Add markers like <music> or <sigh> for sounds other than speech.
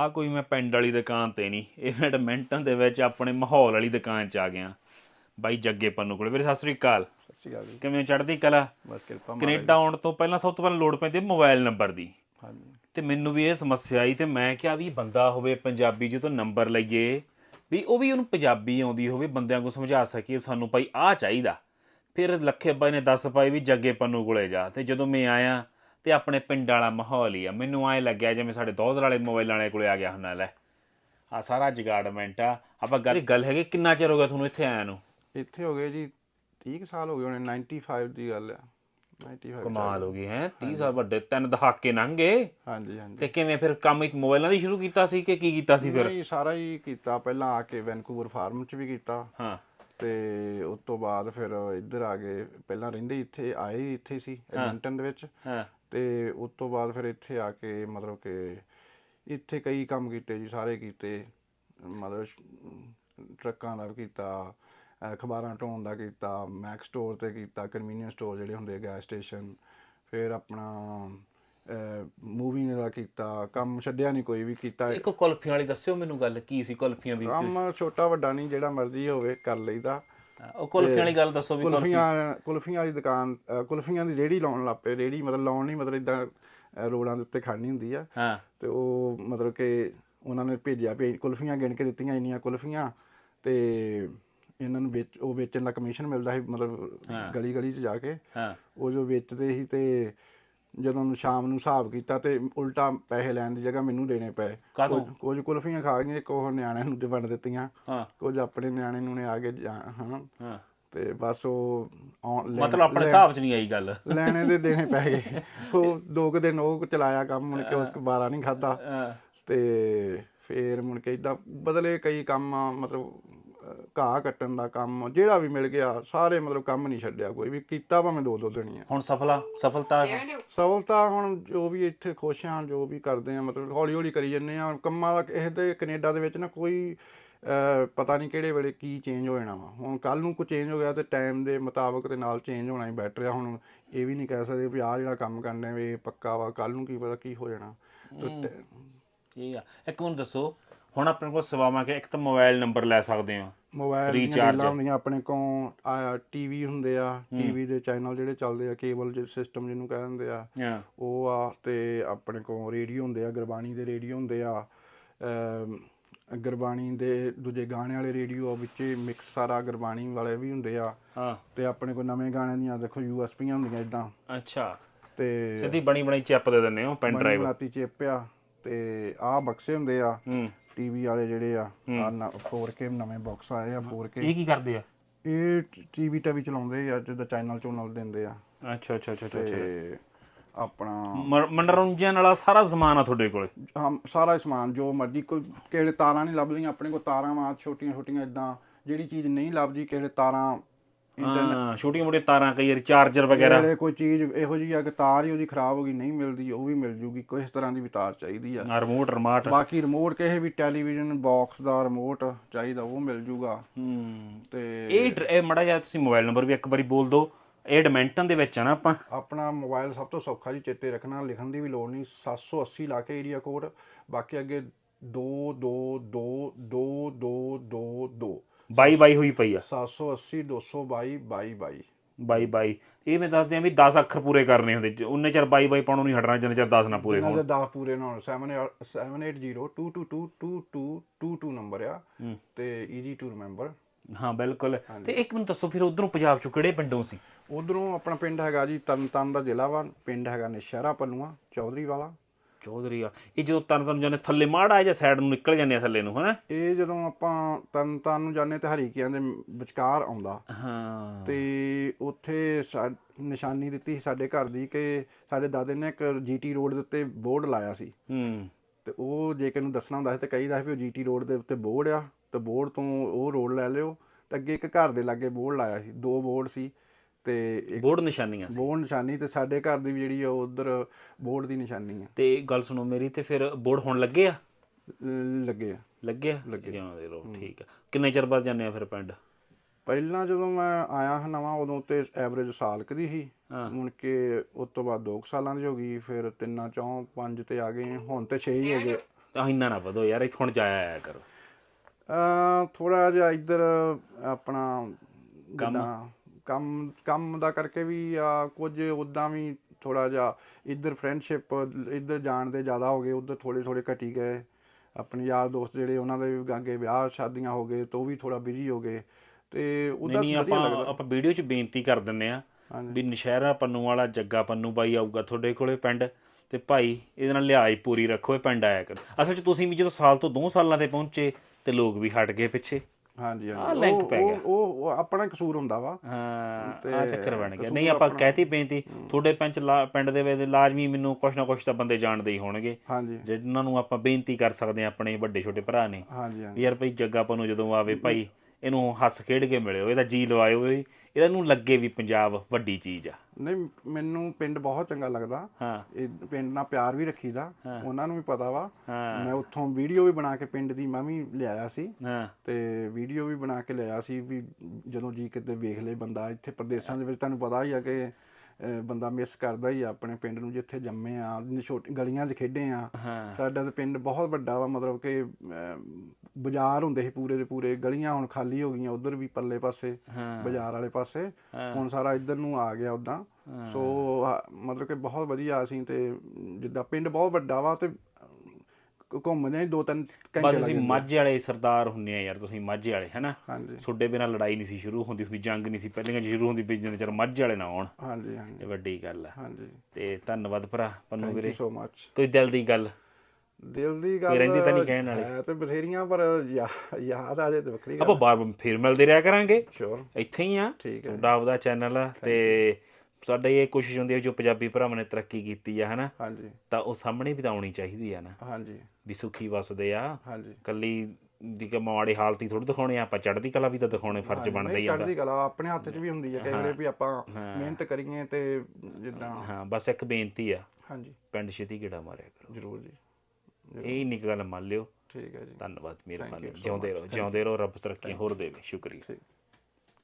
ਆ ਕੋਈ ਮੈਂ ਪਿੰਡ ਵਾਲੀ ਦੁਕਾਨ ਤੇ ਨਹੀਂ ਇਹ ਮੈਂ ਐਡਮਿੰਟਨ ਦੇ ਵਿੱਚ ਆਪਣੇ ਮਾਹੌਲ ਵਾਲੀ ਦੁਕਾਨ 'ਚ ਆ ਗਿਆ। ਬਾਈ ਜੱਗੇ ਪੰਨੂ ਕੋਲੇ। ਵੀਰੇ ਸਤਿ ਸ੍ਰੀ ਅਕਾਲ। ਸਤਿ ਸ਼੍ਰੀ ਅਕਾਲ ਜੀ। ਕਿਵੇਂ ਚੜ੍ਹਦੀ ਕਲਾ? ਬਸ ਕਿਰਪਾ ਕੈਨੇਡਾ ਆਉਣ ਤੋਂ ਪਹਿਲਾਂ ਸਭ ਤੋਂ ਪਹਿਲਾਂ ਲੋੜ ਪੈਂਦੀ ਮੋਬਾਈਲ ਨੰਬਰ ਦੀ। ਹਾਂਜੀ। ਤੇ ਮੈਨੂੰ ਵੀ ਇਹ ਸਮੱਸਿਆ ਆਈ ਤੇ ਮੈਂ ਕਿਹਾ ਵੀ ਬੰਦਾ ਹੋਵੇ ਪੰਜਾਬੀ ਜਿਹਦੇ ਤੋਂ ਨੰਬਰ ਲਈਏ ਵੀ ਉਹ ਵੀ ਉਹਨੂੰ ਪੰਜਾਬੀ ਆਉਂਦੀ ਹੋਵੇ ਬੰਦਿਆਂ ਨੂੰ ਸਮਝਾ ਸਕੀਏ ਸਾਨੂੰ ਭਾਈ ਆਹ ਚਾਹੀਦਾ। ਫਿਰ ਲੱਖੇ ਬਾਈ ਨੇ ਦੱਸ ਪਾਈ ਵੀ ਜੱਗੇ ਪੰਨੂ ਕੋਲੇ ਜਾ। ਤੇ ਜਦੋਂ ਮੈਂ ਆਇਆ ਤੇ ਆਪਣੇ ਪਿੰਡ ਵਾਲਾ ਮਾਹੌਲ ਹੀ ਆ। ਮੈਨੂੰ ਐ ਲੱਗਿਆ ਜਿਵੇਂ ਸਾਡੇ ਦੋਸਤ ਵਾਲੇ ਮੋਬਾਈਲ ਵਾਲੇ ਕੋਲੇ ਆ ਗਿਆ ਹੁੰਦਾ ਲੈ। ਆ ਸਾਰਾ ਜਗਾੜਮੈਂਟ ਆ। ਆਪਾਂ ਗੱਲ ਗੱਲ ਹੈਗੀ ਕਿੰਨਾ ਚਿਰ ਹੋ ਗਿਆ ਤੁਹਾਨੂੰ ਇੱਥੇ ਆਇਆ ਨੂੰ? ਇੱਥੇ ਹੋ ਗਏ ਜੀ 30 ਕੁ ਸਾਲ ਹੋ ਗਏ ਹੋਣੇ 95 ਦੀ ਗੱਲ ਆ। 95 ਕਮਾਲ ਹੋ ਗਈ ਹੈ 30 ਸਾਲ ਵੱਡੇ ਤਿੰਨ ਦਹਾਕੇ ਲੰਘੇ ਹਾਂਜੀ ਹਾਂਜੀ। ਤੇ ਕਿਵੇਂ ਫਿਰ ਕੰਮ ਇੱਕ ਮੋਬਾਈਲਾਂ ਦੀ ਸ਼ੁਰੂ ਕੀਤਾ ਸੀ ਕਿ ਕੀ ਕੀਤਾ ਸੀ ਫਿਰ? ਨਹੀਂ ਸਾਰਾ ਹੀ ਕੀਤਾ। ਪਹਿਲਾਂ ਆ ਕੇ ਵੈਨਕੂਵਰ ਫਾਰਮ 'ਚ ਵੀ ਕੀਤਾ। ਹਾਂ। ਤੇ ਉਸ ਤੋਂ ਬਾਅਦ ਫਿਰ ਇੱਧਰ ਆ ਗਏ। ਪਹਿਲਾਂ ਰਹਿੰਦੇ ਇੱਥੇ ਆਏ ਇੱਥੇ ਸੀ ਐਡਮਿੰਟਨ ਦੇ ਵਿੱਚ। ਤੇ ਉਸ ਤੋਂ ਬਾਅਦ ਫਿਰ ਇੱਥੇ ਆ ਕੇ ਮਤਲਬ ਕਿ ਇੱਥੇ ਕਈ ਕੰਮ ਕੀਤੇ ਜੀ ਸਾਰੇ ਕੀਤੇ। ਮਤਲਬ ਟਰੱਕਾਂ ਦਾ ਕੀਤਾ ਅਖਬਾਰਾਂ ਢੋਣ ਦਾ ਕੀਤਾ ਮੈਕ ਸਟੋਰ ਤੇ ਕੀਤਾ ਕਨਵੀਨੀਅੰਸ ਸਟੋਰ ਜਿਹੜੇ ਹੁੰਦੇ ਗੈਸ ਸਟੇਸ਼ਨ ਫਿਰ ਆਪਣਾ ਮੂਵੀ ਦਾ ਕੀਤਾ ਕੰਮ ਛੱਡਿਆ ਨਹੀਂ ਕੋਈ ਵੀ ਕੀਤਾ। ਇੱਕ ਕੁਲਫੀਆਂ ਵਾਲੀ ਦੱਸਿਓ ਮੈਨੂੰ ਗੱਲ ਕੀ ਸੀ ਕੁਲਫੀਆਂ ਵੀ? ਕੰਮ ਛੋਟਾ ਵੱਡਾ ਨਹੀਂ ਜਿਹੜਾ ਮਰਜ਼ੀ ਹੋਵੇ ਕਰ ਲਈਦਾ। ਉਹ ਕੁਲਫੀਆਂ ਵਾਲੀ ਗੱਲ ਦੱਸੋ ਵੀ ਕੁਲ- ਕੁਲਫੀਆਂ ਕੁਲਫੀਆਂ ਵਾਲੀ ਦੁਕਾਨ ਕੁਲਫੀਆਂ ਦੀ ਰੇੜੀ ਲਾਉਣ ਲੱਪੇ ਰੇੜੀ ਮਤਲਬ ਲਾਉਣ ਨਹੀਂ ਮਤਲਬ ਇਦਾਂ ਰੋਡਾਂ ਦੇ ਉੱਤੇ ਖੜਨੀ ਹੁੰਦੀ ਆ। ਹਾਂ। ਤੇ ਉਹ ਮਤਲਬ ਕਿ ਉਹਨਾਂ ਨੇ ਭੇਜਿਆ ਭੇਜ ਕੁਲਫੀਆਂ ਗਿਣ ਕੇ ਦਿੱਤੀਆਂ ਇੰਨੀਆਂ ਕੁਲਫੀਆਂ ਤੇ ਇਹਨਾਂ ਨੂੰ ਵੇਚ ਉਹ ਵੇਚਣ ਦਾ ਕਮਿਸ਼ਨ ਮਿਲਦਾ ਸੀ ਮਤਲਬ ਗਲੀ ਗਲੀ 'ਚ ਜਾ ਕੇ। ਹਾਂ। ਉਹ ਜੋ ਵੇਚਦੇ ਸੀ ਤੇ ਜਦੋਂ ਨੂੰ ਸ਼ਾਮ ਨੂੰ ਹਿਸਾਬ ਕੀਤਾ ਤੇ ਉਲਟਾ ਪੈਸੇ ਲੈਣ ਦੀ ਜਗ੍ਹਾ ਮੈਨੂੰ ਦੇਣੇ ਪਏ। ਕਾਹਤੋਂ? ਕੁਝ- ਕੁਝ ਕੁਲਫੀਆਂ ਖਾ ਗਈਆਂ ਕੋਹ ਨਿਆਣਿਆਂ ਨੂੰ ਤੇ ਵੰਡ ਦਿੱਤੀਆਂ। ਹਾਂ। ਕੁਝ ਆਪਣੇ ਨਿਆਣੇ ਨੂੰ ਨੇ ਆ ਕੇ ਜਾ- ਹਨਾ? ਹਾਂ। ਤੇ ਬਸ ਉਹ ਆਉਣ- ਲੈਣ- ਮਤਲਬ ਆਪਣੇ ਹਿਸਾਬ 'ਚ ਨਹੀਂ ਆਈ ਗੱਲ। ਲੈਣੇ ਦੇ ਦੇਣੇ ਪੈ ਗਏ। <laughs> ਉਹ ਦੋ ਕੁ ਦਿਨ ਉਹ ਚਲਾਇਆ ਕੰਮ ਮੁੜ ਕੇ ਉਹ 'ਚ ਬਾਰਾ ਨਹੀਂ ਖਾਦਾ ਹਾਂ। ਤੇ ਫੇਰ ਮੁੜ ਕੇ ਇਦਾਂ ਬਦਲੇ ਕਈ ਕੰਮ ਮਤਲਬ ਘਾਹ ਕੱਟਣ ਦਾ ਕੰਮ ਜਿਹੜਾ ਵੀ ਮਿਲ ਗਿਆ ਸਾਰੇ ਮਤਲਬ ਕੰਮ ਨਹੀਂ ਛੱਡਿਆ ਕੋਈ ਵੀ ਕੀਤਾ ਭਾਵੇਂ ਦੋ ਦੋ ਦਿਨੀਆਂ ਹੁਣ ਸਫਲਾ ਸਫਲਤਾ ਸਫਲਤਾ ਹੁਣ ਜੋ ਵੀ ਇੱਥੇ ਖੁਸ਼ ਹਾਂ ਜੋ ਵੀ ਕਰਦੇ ਆ ਮਤਲਬ ਹੌਲੀ ਹੌਲੀ ਕਰੀ ਜੰਨੇ ਆ ਕੰਮਾਂ ਦਾ ਇਹ ਤੇ ਕੈਨੇਡਾ ਦੇ ਵਿੱਚ ਨਾ ਕੋਈ ਪਤਾ ਨਹੀਂ ਕਿਹੜੇ ਵੇਲੇ ਕੀ ਚੇਂਜ ਹੋ ਜਾਣਾ ਵਾ। ਹੁਣ ਕੱਲ ਨੂੰ ਕੋਈ ਚੇਂਜ ਹੋ ਗਿਆ ਤੇ ਟਾਈਮ ਦੇ ਮੁਤਾਬਕ ਦੇ ਨਾਲ ਚੇਂਜ ਹੋਣਾ ਹੀ ਬੈਟਰ ਆ। ਹੁਣ ਇਹ ਵੀ ਨਹੀਂ ਕਹਿ ਸਕਦੇ ਵੀ ਆਹ ਜਿਹੜਾ ਕੰਮ ਕਰਨੇ ਵੇ ਪੱਕਾ ਵਾ ਕੱਲ ਨੂੰ ਕੀ ਪਤਾ ਕੀ ਹੋ ਜਾਣਾ। ਤੇ ਠੀਕ ਆ। ਇੱਕ ਮੈਨੂੰ ਦੱਸੋ ਹੁਣ ਆਪਣੇ ਕੋਲ ਸੇਵਾਵਾਂ ਕਿ ਇੱਕ ਤਾਂ ਮੋਬਾਈਲ ਨੰਬਰ ਲੈ ਸਕਦੇ ਆ ਮੋਬਾਈਲ ਦੀਆਂ। ਰੀਲਾਂ ਹੁੰਦੀਆਂ ਆਪਣੇ ਕੋਲ ਆ ਟੀਵੀ ਹੁੰਦੇ ਆ ਟੀਵੀ ਦੇ ਚੈਨਲ ਜਿਹੜੇ ਚੱਲਦੇ ਆ ਕੇਬਲ ਜੇ ਸਿਸਟਮ ਜਿਹਨੂੰ ਕਹਿ ਦਿੰਦੇ ਆ। ਉਹ ਆ ਤੇ ਆਪਣੇ ਕੋਲ ਰੇਡੀਓ ਹੁੰਦੇ ਆ ਗੁਰਬਾਣੀ ਦੇ ਰੇਡੀਓ ਹੁੰਦੇ ਆ ਗੁਰਬਾਣੀ ਦੇ ਦੂਜੇ ਗਾਣੇ ਵਾਲੇ ਰੇਡੀਓ ਵਿੱਚ ਮਿਕਸ ਸਾਰਾ ਗੁਰਬਾਣੀ ਵਾਲੇ ਵੀ ਹੁੰਦੇ ਆ। ਹਾਂ। ਤੇ ਆਪਣੇ ਕੋਲ ਨਵੇਂ ਗਾਣਿਆਂ ਦੀਆਂ ਦੇਖੋ ਯੂਐਸਪੀਆਂ ਹੁੰਦੀਆਂ ਇਦਾਂ ਅੱਛਾ। ਤੇ ਸਿੱਧੀ ਬਣੀ ਬਣੀ ਚਿੱਪ ਦੇ ਦਿੰਦੇ ਹੋ ਪੈਨ ਡਰਾਈਵ ਬਣਾਤੀ ਚਿੱਪ ਆ। ਤੇ ਆਹ ਬਕਸੇ ਹੁੰਦੇ ਆ ਟੀਵੀ ਵਾਲੇ ਜਿਹੜੇ ਆ ਆ 4K ਨਵੇਂ ਬਾਕਸ ਆਏ ਆ 4K ਇਹ ਕੀ ਕਰਦੇ ਆ? ਇਹ ਟੀਵੀ ਟੀਵੀ ਚਲਾਉਂਦੇ ਆ ਜਿੱਦਾਂ ਚੈਨਲ ਚੈਨਲ ਦਿੰਦੇ ਆ। ਅੱਛਾ ਅੱਛਾ ਅੱਛਾ ਅੱਛਾ ਆਪਣਾ ਮਨੋਰੰਜਨ ਵਾਲਾ ਸਾਰਾ ਸਮਾਨ ਆ ਤੁਹਾਡੇ ਕੋਲੇ? ਸਾਰਾ ਸਮਾਨ ਜੋ ਮਰਜ਼ੀ ਕੋਈ ਕਿਹੜੇ ਤਾਰਾਂ ਨਹੀਂ ਲੱਭਦੀਆਂ ਆਪਣੇ ਕੋਲ ਤਾਰਾਂ ਵਾ ਛੋਟੀਆਂ ਛੋਟੀਆਂ ਇਦਾਂ ਜਿਹੜੀ ਚੀਜ਼ ਨਹੀਂ ਲੱਭਦੀ ਕਿਹੜੇ ਤਾਰਾਂ ਹਾਂ ਛੋਟੀਆਂ ਮੋਟੀਆਂ ਤਾਰਾਂ ਕਈ ਵਾਰੀ ਚਾਰਜਰ ਵਗੈਰਾ। ਜਿਹੜੇ ਕੋਈ ਚੀਜ਼ ਇਹੋ ਜਿਹੀ ਆ ਕਿ ਤਾਰ ਹੀ ਉਹਦੀ ਖਰਾਬ ਹੋ ਗਈ ਨਹੀਂ ਮਿਲਦੀ ਉਹ ਵੀ ਮਿਲ ਜੂਗੀ ਕੋਈ ਇਸ ਤਰ੍ਹਾਂ ਦੀ ਵੀ ਤਾਰ ਚਾਹੀਦੀ ਆ। ਰਿਮੋਟ ਰਮਾਟ ਬਾਕੀ ਰਿਮੋਟ ਕਿਸੇ ਵੀ ਟੈਲੀਵਿਜ਼ਨ ਬਾਕਸ ਦਾ ਰਿਮੋਟ ਚਾਹੀਦਾ ਉਹ ਮਿਲ ਜੂਗਾ। ਹੂੰ। ਤੇ ਇਹ ਮੜਾ ਜਾ ਤੁਸੀਂ ਮੋਬਾਈਲ ਨੰਬਰ ਵੀ ਇੱਕ ਵਾਰੀ ਬੋਲ ਦਿਓ ਇਹ ਡਿਮੈਂਟਨ ਦੇ ਵਿੱਚ ਆ ਨਾ ਆਪਾਂ। ਆਪਣਾ ਮੋਬਾਈਲ ਸਭ ਤੋਂ ਸੌਖਾ ਜੀ ਚੇਤੇ ਰੱਖਣਾ ਲਿਖਣ ਦੀ ਵੀ ਲੋੜ ਨਹੀਂ 780 ਲਾ ਕੇ ਏਰੀਆ ਕੋਡ ਬਾਕੀ ਅੱਗੇ 2 2 2 2 2 2 2 ਬਾਈ ਬਾਈ ਹੋਈ ਪਈ ਆ। 780 222 22 22 ਬਾਈ ਬਾਈ ਇਹ ਮੈਂ ਦੱਸਦੇ ਆ ਵੀ 10 ਅੱਖਰ ਪੂਰੇ ਕਰਨੇ ਹੁੰਦੇ। ਉਨੇ ਚਿਰ ਬਾਈ ਬਾਈ ਪਾਉਣੋਂ ਨਹੀਂ ਹਟਣਾ ਜਿੰਨੇ ਚਿਰ 10 ਨਾ ਪੂਰੇ ਹੋਣ। ਦੇ 10 ਪੂਰੇ ਨਾ ਹੋਣ। 7802222222 ਨੰਬਰ ਆ। ਤੇ ਈਜ਼ੀ ਟੂ ਰਿਮੈਂਬਰ ਹਾਂ ਬਿਲਕੁਲ। ਤੇ ਇੱਕ ਮੈਨੂੰ ਦੱਸੋ ਫਿਰ ਉਧਰੋਂ ਪੰਜਾਬ ਚੋਂ ਕਿਹੜੇ ਪਿੰਡੋਂ ਸੀ? ਉਧਰੋਂ ਆਪਣਾ ਪਿੰਡ ਹੈਗਾ ਜੀ ਤਰਨਤਾਰਨ ਦਾ ਜ਼ਿਲ੍ਹਾ ਵਾ। ਪਿੰਡ ਹੈਗਾ ਨਸ਼ਹਿਰਾ ਪੱਲੂਆ ਚੌਧਰੀ ਵਾਲਾ। ਚੌਧਰੀ ਆ। ਇਹ ਜਦੋਂ ਤਰਨ ਤਰਨ ਜਾਂਦੇ ਥੱਲੇ ਮਾੜਾ ਜਾਂ ਸਾਈਡ ਨੂੰ ਨਿਕਲ ਜਾਂਦੇ ਆ ਥੱਲੇ ਨੂੰ ਹਨਾ? ਇਹ ਜਦੋਂ ਆਪਾਂ ਤਰਨਤਾਰਨ ਨੂੰ ਜਾਂਦੇ ਤੇ ਹਰੀਕਿਆਂ ਦੇ ਵਿਚਕਾਰ ਆਉਂਦਾ। ਹਾਂ। ਤੇ ਉੱਥੇ ਨਿਸ਼ਾਨੀ ਦਿੱਤੀ ਸੀ ਸਾਡੇ ਘਰ ਦੀ ਕਿ ਸਾਡੇ ਦਾਦੇ ਨੇ ਇੱਕ ਜੀਟੀ ਰੋਡ ਦੇ ਉੱਤੇ ਬੋਰਡ ਲਾਇਆ ਸੀ। ਹੂੰ। ਤੇ ਉਹ ਜੇ ਕਿ ਨੂੰ ਦੱਸਣਾ ਹੁੰਦਾ ਸੀ ਤੇ ਕਹੀਦਾ ਸੀ ਵੀ ਉਹ ਜੀਟੀ ਰੋਡ ਦੇ ਉੱਤੇ ਬੋਰਡ ਆ ਤੇ ਬੋਰਡ ਤੋਂ ਉਹ ਰੋਡ ਲੈ ਲਿਓ। ਤੇ ਅੱਗੇ ਇੱਕ ਘਰ ਦੇ ਲਾਗੇ ਬੋਰਡ ਲਾਇਆ ਸੀ ਦੋ ਬੋਰਡ ਸੀ। ਤੇ ਇੱਕ ਬੋਰਡ ਨਿਸ਼ਾਨੀਆਂ ਸੀ। ਬੋਰਡ ਨਿਸ਼ਾਨੀ ਤੇ ਸਾਡੇ ਘਰ ਦੀ ਵੀ ਜਿਹੜੀ ਆ ਉਧਰ ਬੋਰਡ ਦੀ ਨਿਸ਼ਾਨੀ ਆ। ਤੇ ਗੱਲ ਸੁਣੋ ਮੇਰੀ ਤੇ ਫਿਰ ਬੋਰਡ ਹੁਣ ਲੱਗੇ ਆ? ਲ- ਲੱਗੇ ਆ। ਲੱਗੇ ਆ? ਜਾਂਦੇ ਰਹੋ ਠੀਕ ਆ। ਕਿੰਨੇ ਚਿਰ ਬਾਅਦ ਜਾਂਦੇ ਆ ਫਿਰ ਪਿੰਡ? ਪਹਿਲਾਂ ਜਦੋਂ ਮੈਂ ਆਇਆ ਹਾਂ ਨਵਾਂ ਉਦੋਂ ਤੇ ਐਵਰੇਜ ਸਾਲ ਕੁ ਦੀ ਸੀ। ਹਾਂ। ਮੁੜ ਕੇ ਉਸ ਤੋਂ ਬਾਅਦ 2 ਸਾਲਾਂ ਦੀ ਹੋ ਗਈ ਫਿਰ ਤਿੰਨਾਂ ਚੋਂ ਪੰਜ ਤੇ ਆ ਗਏ ਹੁਣ ਤੇ 6 ਹੀ ਹੋ ਗਏ ਤਾਂ ਇੰਨਾ ਨਾ ਵਧੋ ਯਾਰ ਇੱਥੇ ਹੁਣ ਜਾਇਆ ਆਇਆ ਕਰੋ। ਅ ਥੋੜਾ ਜਿਹਾ ਇੱਧਰ ਆਪਣਾ ਜਿੱਦਾਂ ਕੰਮ ਕੰਮ ਦਾ ਕਰਕੇ ਵੀ ਆ ਕੁਝ ਉਦਾਂ ਵੀ ਥੋੜਾ ਜਿਹਾ ਇੱਧਰ ਫਰੈਂਡਸ਼ਿਪ ਇੱਧਰ ਜਾਣ ਦੇ ਜ਼ਿਆਦਾ ਹੋ ਗਏ ਉੱਧਰ ਥੋੜੇ ਥੋੜੇ ਘਟੀ ਗਏ। ਆਪਣੇ ਯਾਰ ਦੋਸਤ ਜਿਹੜੇ ਉਹਨਾਂ ਦੇ ਵੀ ਅੱਗੇ ਵਿਆਹ ਸ਼ਾਦੀਆਂ ਹੋ ਗਏ ਤਾਂ ਉਹ ਵੀ ਥੋੜਾ ਬਿਜ਼ੀ ਹੋ ਗਏ। ਤੇ ਉਹਦਾ ਨਹੀਂ ਵਧੀਆ ਆਪਾਂ ਲੱਗਦਾ। ਆਪਾਂ ਵੀਡੀਓ 'ਚ ਬੇਨਤੀ ਕਰ ਦਿੰਨੇ ਆ। ਵੀ ਨਸ਼ਹਿਰਾ ਪੰਨੂ ਵਾਲਾ ਜੱਗਾ ਪੰਨੂ ਬਾਈ ਆਊਗਾ ਤੁਹਾਡੇ ਕੋਲੇ ਪਿੰਡ ਤੇ ਭਾਈ ਇਹਦੇ ਨਾਲ ਲਿਹਾਜ਼ ਪੂਰੀ ਰੱਖੋ ਇਹ ਪਿੰਡ ਆਇਆ ਕਰ। ਅਸਲ 'ਚ ਤੁਸੀਂ ਵੀ ਜਦੋਂ ਸਾਲ ਤੋਂ 2 ਸਾਲਾਂ ਤੇ ਪਹੁੰਚੇ ਤੇ ਲੋਕ ਵੀ ਹਟ ਗਏ ਪਿੱਛੇ। ਹਾਂਜੀ ਹਾਂਜੀ। ਉਹ- ਪੈ ਗਿਆ। ਉਹ ਆਪਣਾ ਕਸੂਰ ਹੁੰਦਾ ਵਾ। ਹਾਂ ਆ ਚੱਕਰ ਬਣ ਗਿਆ। ਨਹੀਂ ਆਪਾਂ ਕਹਿਤੀ ਬੇਨਤੀ ਤੁਹਾਡੇ ਪਿੰਡ ਲਾ- ਪਿੰਡ ਦੇ ਵਿੱਚ ਲਾਜ਼ਮੀ ਮੈਨੂੰ ਕੁਛ ਨਾ ਕੁਛ ਤਾਂ ਬੰਦੇ ਜਾਣਦੇ ਹੀ ਹੋਣਗੇ। ਹਾਂਜੀ। ਜਿਨ੍ਹਾਂ ਨੂੰ ਆਪਾਂ ਬੇਨਤੀ ਕਰ ਸਕਦੇ ਆ ਆਪਣੇ ਵੱਡੇ ਛੋਟੇ ਭਰਾ ਨੇ। ਹਾਂਜੀ ਯਾਰ ਭਾਈ ਜੱਗਾ ਆਪਾਂ ਨੂੰ ਜਦੋਂ ਆਵੇ ਭਾਈ ਇਹਨੂੰ ਹੱਸ ਖੇਡ ਕੇ ਮਿਲਿਓ ਇਹਦਾ ਜੀ ਲਵਾਇਓ ਵੀ ਇਹਦਾ ਨੂੰ ਲੱਗੇ ਵੀ ਪੰਜਾਬ ਵੱਡੀ ਚੀਜ਼ ਆ। ਨਹੀਂ ਮੈਨੂੰ ਪਿੰਡ ਬਹੁਤ ਚੰਗਾ ਲੱਗਦਾ। ਹਾਂ। ਇਹ ਪਿੰਡ ਨਾਲ ਪਿਆਰ ਵੀ ਰੱਖੀਦਾ। ਉਹਨਾਂ ਨੂੰ ਵੀ ਪਤਾ ਵਾ। ਮੈਂ ਉੱਥੋਂ ਵੀਡੀਓ ਵੀ ਬਣਾ ਕੇ ਪਿੰਡ ਦੀ ਮੈਂ ਵੀ ਲਿਆਇਆ ਸੀ। ਹਾਂ। ਤੇ ਵੀਡੀਓ ਵੀ ਬਣਾ ਕੇ ਲਿਆਇਆ ਸੀ ਵੀ ਜਦੋਂ ਜੀ ਕਿਤੇ ਵੇਖ ਲੇ ਬੰਦਾ ਇੱਥੇ ਪ੍ਰਦੇਸ਼ਾਂ ਦੇ ਵਿੱਚ ਤੁਹਾਨੂੰ ਪਤਾ ਹੀ ਆ ਕਿ ਬੰਦਾ ਮਿਸ ਕਰਦਾ ਹੀ ਆ ਆਪਣੇ ਪਿੰਡ ਨੂੰ ਜਿੱਥੇ ਜੰਮੇ ਆ ਛੋਟੀ ਗਲੀਆਂ 'ਚ ਖੇਡੇ ਆ। ਸਾਡਾ ਤਾਂ ਪਿੰਡ ਬਹੁਤ ਵੱਡਾ ਵਾ ਮਤਲਬ ਕਿ ਬਾਜ਼ਾਰ ਹੁੰਦੇ ਸੀ ਪੂਰੇ ਦੇ ਪੂਰੇ ਗਲੀਆਂ ਹੁਣ ਖਾਲੀ ਹੋ ਗਈਆਂ ਉਧਰ ਵੀ ਪੱਲੇ ਪਾਸੇ। ਬਾਜ਼ਾਰ ਵਾਲੇ ਪਾਸੇ। ਹੁਣ ਸਾਰਾ ਇੱਧਰ ਨੂੰ ਆ ਗਿਆ ਉਦਾਂ। ਸੋ ਮਤਲਬ ਕਿ ਬਹੁਤ ਵਧੀਆ ਅਸੀਂ ਤੇ ਜਿੱਦਾਂ ਪਿੰਡ ਬਹੁਤ ਵੱਡਾ ਵਾ ਤੇ ਘੁੰਮਦੇ ਆ ਦੋ ਤਿੰਨ ਘੰਟੇ ਲੱਗ ਤੁਸੀਂ ਮਾਝੇ ਵਾਲੇ ਸਰਦਾਰ ਹੁੰਨੇ ਆ ਯਾਰ ਤੁਸੀਂ ਮਾਝੇ ਵਾਲੇ ਹੈਨਾ? ਤੁਹਾਡੇ ਬਿਨਾਂ ਲੜਾਈ ਨਹੀਂ ਸੀ ਸ਼ੁਰੂ ਹੁੰਦੀ ਹੁੰਦੀ ਜੰਗ ਨਹੀਂ ਸੀ ਪਹਿਲੀਆਂ 'ਚ ਸ਼ੁਰੂ ਹੁੰਦੀ ਵੀ ਜਿੰਨੇ ਚਿਰ ਮਾਝੇ ਵਾਲੇ ਨਾ ਆਉਣ ਹਾਂਜੀ ਹਾਂਜੀ। ਇਹ ਵੱਡੀ ਗੱਲ ਆ। ਹਾਂਜੀ। ਤੇ ਧੰਨਵਾਦ ਭਰਾ ਪੰਨੂ ਥੈਂਕ ਵੀਰੇ। ਯੂ ਸੋ ਮੱਚ ਕੋਈ ਦਿਲ ਦੀ ਗੱਲ। ਦਿਲ ਦੀ ਗੱਲ ਰਹਿੰਦੀ ਤਾਂ ਨਹੀਂ ਕਹਿਣ ਵਾਲੀ। ਤੇ ਬਥੇਰੀਆਂ ਪਰ ਯਾਦ ਆ ਜੇ ਤੇ ਵੱਖਰੀ ਗੱਲ। ਆਪਾਂ ਬਾਰ ਫੇਰ ਮਿਲਦੇ ਰਿਹਾ ਕਰਾਂਗੇ। ਸ਼ੋਰ ਇੱਥੇ ਹੀ ਆ। ਤੁਹਾਡਾ ਆਪਦਾ ਚੈਨਲ ਆ ਤੇ ਸਾਡਾ ਇਹ ਕੋਸ਼ਿਸ਼ ਹੁੰਦੀ ਹੈ ਜੋ ਪੰਜਾਬੀ ਭਰਾਵਾਂ ਨੇ ਤਰੱਕੀ ਕੀਤੀ ਆ ਹਨਾ? ਹਾਂਜੀ। ਤਾਂ ਉਹ ਸਾਹਮਣੇ ਵੀ ਤਾਂ ਆਉਣੀ ਚਾਹੀਦੀ ਆ ਨਾ। ਹਾਂਜੀ। ਵੀ ਸੁਖੀ ਵਸਦੇ ਆ। ਹਾਂਜੀ। ਕੱਲੀ ਦੀ ਕਿ ਮਾੜੀ ਹਾਲਤ ਹੀ ਥੋੜੀ ਦਿਖਾਉਣੇ ਆ ਆਪਾਂ ਚੜ੍ਹਦੀ ਕਲਾ ਵੀ ਤਾਂ ਦਿਖਾਉਣੇ ਫਰਜ਼ ਬਣਦਾ ਹੀ ਆ ਚੜ੍ਹਦੀ ਕਲਾ ਆਪਣੇ ਹੱਥ 'ਚ ਵੀ ਹੁੰਦੀ ਹੈ ਕਈ ਵੇਲੇ ਵੀ ਆਪਾਂ ਮਿਹਨਤ ਕਰੀਏ ਤੇ ਜਿੱਦਾਂ ਹਾਂ ਬਸ ਇੱਕ ਬੇਨਤੀ ਆ। ਹਾਂਜੀ। ਪਿੰਡ ਛੇਤੀ ਕਿਹੜਾ ਮਾਰਿਆ ਕਰੋ। ਜ਼ਰੂਰ ਜੀ। ਇਹ ਨਹੀਂ ਗੱਲ ਮੰਨ ਲਿਓ। ਠੀਕ ਹੈ ਜੀ। ਧੰਨਵਾਦ ਮਿਹਰਬਾਨੀ। ਜਿਉਂਦੇ ਰਹੋ ਜਿਉਂਦੇ ਰਹੋ ਰੱਬ ਤਰੱਕੀਆਂ ਹੋਰ ਦੇਵੇ। ਸ਼ੁਕਰੀਆ।